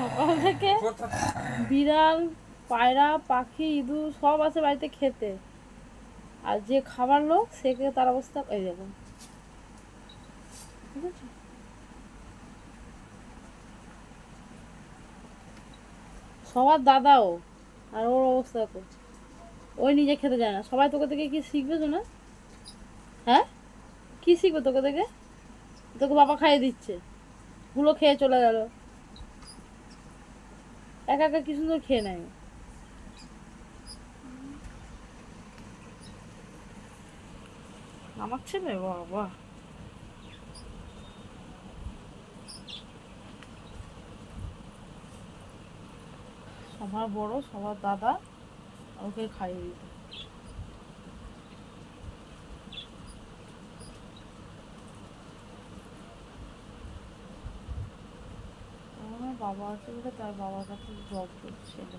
সকাল থেকে বিড়াল, পায়রা, পাখি, ইঁদুর সব আছে বাড়িতে খেতে। আর যে খাবার লোক সেকে তার অবস্থা দেখুন। বুঝেছ? সবার দাদাও আর ওর অবস্থা তো। ওই নিজে খেতে যায় না। সবাই তোকে থেকে কি শিখবে শোনা? হ্যাঁ? কি শিখবে তোকে থেকে তোকে বাবা খাইয়ে দিচ্ছে। গুলো খেয়ে চলে গেল। একা একা কি সুন্দর খেয়ে নেয়? আমার ছেলে? বাবা। সবার বড়, সবার দাদা, ওকে খাইয়ে দিত আমার বাবা আছে বলে তার বাবার কাছে জব করছিল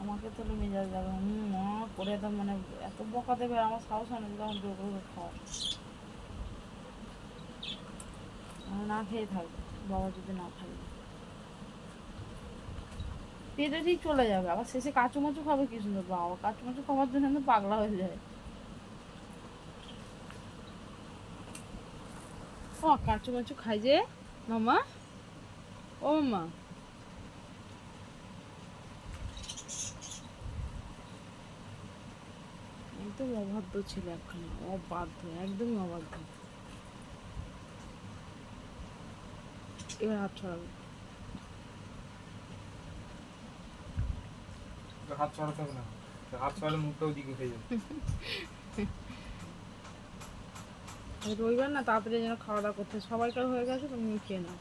আমাকে তো মেজাজ যাবে হুম করে তো মানে এত বকা দেবে, আমার সাহস হয় না যখন জোর করে খাওয়া না খেয়ে থাকবে বাবা যদি না খাবে পেটে ঠিক চলে যাবে, আবার শেষে কাঁচু মাচু খাবে কি সুন্দর বাবা। কাঁচু মাচু খাওয়ার জন্য পাগলা হয়ে যায়। ও কাঁচু মাচু খাই যে, মামা। ও মামা একদম অবাধ্য ছিল একখানে অবাধ্য একদমই অবাধ্য। এবার হাত ছড়াবে। হাত ছড়াতে হবে না। হাত ছড়ালে মুখটা ওদিকে উঠে যাবে। রবিবার না তাড়াতাড়ি যেন খাওয়া দাওয়া করতে। সবাইকার হয়ে গেছে তুমি খেয়ে নাও।